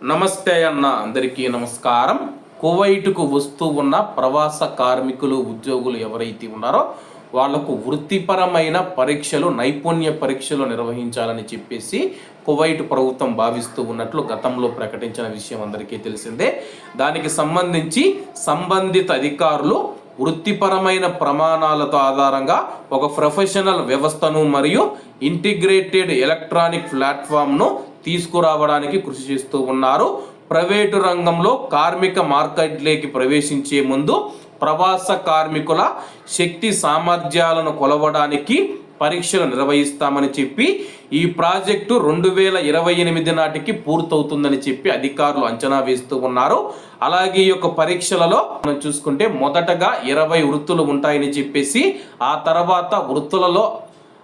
నమస్తే అన్న అందరికీ నమస్కారం. కువైట్కు వస్తూ ఉన్న ప్రవాస కార్మికులు ఉద్యోగులు ఎవరైతే ఉన్నారో వాళ్ళకు వృత్తిపరమైన పరీక్షలు నైపుణ్య పరీక్షలు నిర్వహించాలని చెప్పేసి కువైట్ ప్రభుత్వం భావిస్తూ ఉన్నట్లు గతంలో ప్రకటించిన విషయం అందరికీ తెలిసిందే. దానికి సంబంధించి సంబంధిత అధికారులు వృత్తిపరమైన ప్రమాణాలతో ఆధారంగా ఒక ప్రొఫెషనల్ వ్యవస్థను మరియు ఇంటిగ్రేటెడ్ ఎలక్ట్రానిక్ ప్లాట్ఫామ్ను తీసుకురావడానికి కృషి చేస్తూ ఉన్నారు. ప్రైవేటు రంగంలో కార్మిక మార్కెట్లోకి ప్రవేశించే ముందు ప్రవాస కార్మికుల శక్తి సామర్థ్యాలను కొలవడానికి పరీక్షలు నిర్వహిస్తామని చెప్పి ఈ ప్రాజెక్టు రెండు వేల ఇరవై ఎనిమిది నాటికి పూర్తవుతుందని చెప్పి అధికారులు అంచనా వేస్తూ ఉన్నారు. అలాగే ఈ యొక్క పరీక్షలలో మనం చూసుకుంటే మొదటగా ఇరవై వృత్తులు ఉంటాయని చెప్పేసి ఆ తర్వాత వృత్తులలో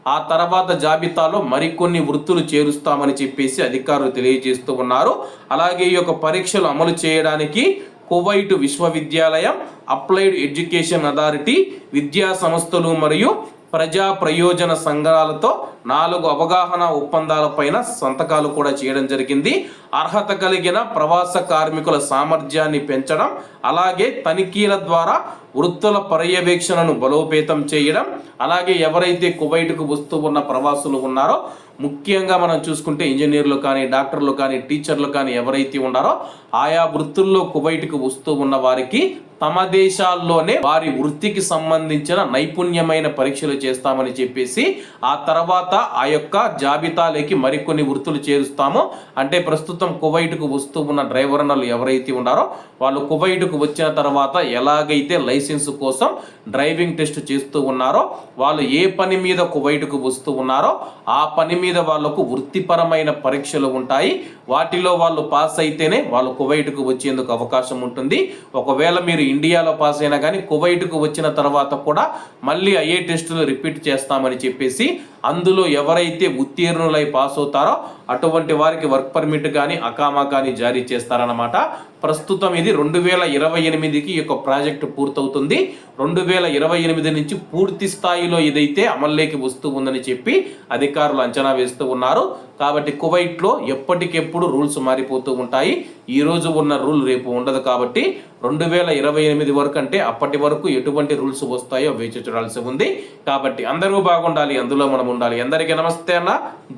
ఆ తర్వాత జాబితాలో మరికొన్ని వృత్తులు చేరుస్తామని చెప్పేసి అధికారులు తెలియజేస్తూ ఉన్నారు. అలాగే ఈ యొక్క పరీక్షలు అమలు చేయడానికి కువైట్ విశ్వవిద్యాలయం అప్లైడ్ ఎడ్యుకేషన్ అథారిటీ విద్యా సంస్థలు మరియు ప్రజా ప్రయోజన సంఘాలతో నాలుగు అవగాహన ఒప్పందాలపైన సంతకాలు కూడా చేయడం జరిగింది. అర్హత కలిగిన ప్రవాస కార్మికుల సామర్థ్యాన్ని పెంచడం అలాగే తనిఖీల ద్వారా వృత్తుల పర్యవేక్షణను బలోపేతం చేయడం అలాగే ఎవరైతే కువైట్కు వస్తూ ఉన్న ప్రవాసులు ఉన్నారో ముఖ్యంగా మనం చూసుకుంటే ఇంజనీర్లు కానీ డాక్టర్లు కానీ టీచర్లు కానీ ఎవరైతే ఉన్నారో ఆయా వృత్తుల్లో కువైట్కు వస్తూ ఉన్న వారికి తమ దేశాల్లోనే వారి వృత్తికి సంబంధించిన నైపుణ్యమైన పరీక్షలు చేస్తామని చెప్పేసి ఆ తర్వాత ఆ యొక్క జాబితాలోకి మరికొన్ని వృత్తులు చేరుస్తాము. అంటే ప్రస్తుతం కువైట్కు వస్తూ ఉన్న డ్రైవర్నలు ఎవరైతే ఉన్నారో వాళ్ళు కువైట్కు వచ్చిన తర్వాత ఎలాగైతే లైసెన్స్ కోసం డ్రైవింగ్ టెస్ట్ చేస్తూ ఉన్నారో వాళ్ళు ఏ పని మీద కువైట్కు వస్తూ ఉన్నారో ఆ పని మీద వాళ్ళకు వృత్తిపరమైన పరీక్షలు ఉంటాయి. వాటిలో వాళ్ళు పాస్ అయితేనే వాళ్ళు కువైట్కు వచ్చేందుకు అవకాశం ఉంటుంది. ఒకవేళ మీరు ఇండియాలో పాస్ అయినా కానీ కువైట్కు వచ్చిన తర్వాత కూడా మళ్ళీ అయ్యే టెస్టులు రిపీట్ చేస్తామని చెప్పేసి అందులో ఎవరైతే ఉత్తీర్ణులై పాస్ అవుతారో అటువంటి వారికి వర్క్ పర్మిట్ కానీ అకామా కానీ జారీ చేస్తారన్నమాట. ప్రస్తుతం ఇది రెండు వేల ఇరవై ఎనిమిదికి ఈ యొక్క ప్రాజెక్టు పూర్తవుతుంది. రెండు వేల ఇరవై ఎనిమిది నుంచి పూర్తి స్థాయిలో ఇదైతే అమల్లోకి వస్తూ ఉందని చెప్పి అధికారులు అంచనా వేస్తూ ఉన్నారు. కాబట్టి కువైట్లో ఎప్పటికెప్పుడు రూల్స్ మారిపోతూ ఉంటాయి. ఈ రోజు ఉన్న రూల్ రేపు ఉండదు కాబట్టి రెండు వేల ఇరవై ఎనిమిది వరకు అంటే అప్పటి వరకు ఎటువంటి రూల్స్ వస్తాయో వేచి చూడాల్సి ఉంది. కాబట్టి అందరూ బాగుండాలి అందులో మనం ఉండాలి. అందరికీ నమస్తే అన్న.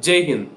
జై హింద్.